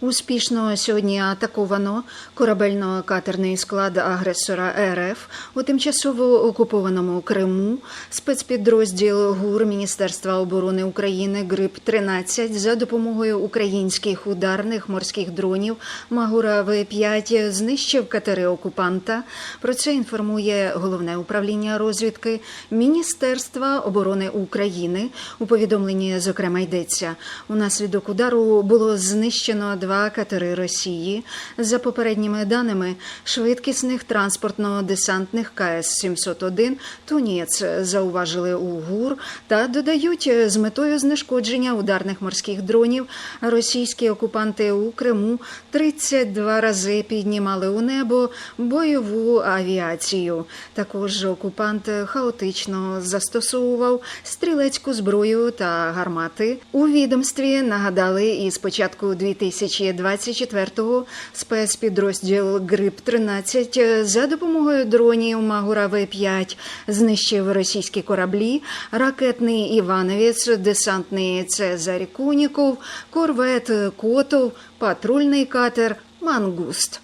Успішно сьогодні атаковано корабельно-катерний склад агресора РФ у тимчасово окупованому Криму. Спецпідрозділ ГУР Міністерства оборони України ГРИП 13 за допомогою українських ударних морських дронів Магура В5 знищив катери окупанта. Про це інформує головне управління розвідки Міністерства оборони України. У повідомленні зокрема йдеться унаслідок удару було знищено два катери Росії. За попередніми даними швидкісних транспортно-десантних КС-701 «Тунець» зауважили у ГУР та додають з метою знешкодження ударних морських дронів російські окупанти у Криму 32 рази піднімали у небо бойову авіацію. Також окупант хаотично застосовував стрілецьку зброю та гармати. У відомстві нагадали і з початку 2024-го спецпідрозділ ГРИП-13 за допомогою дронів Магура В-5 знищив російські кораблі, ракетний Івановець, десантний Цезарь Куніков, корвет Котов, патрульний катер Мангуст.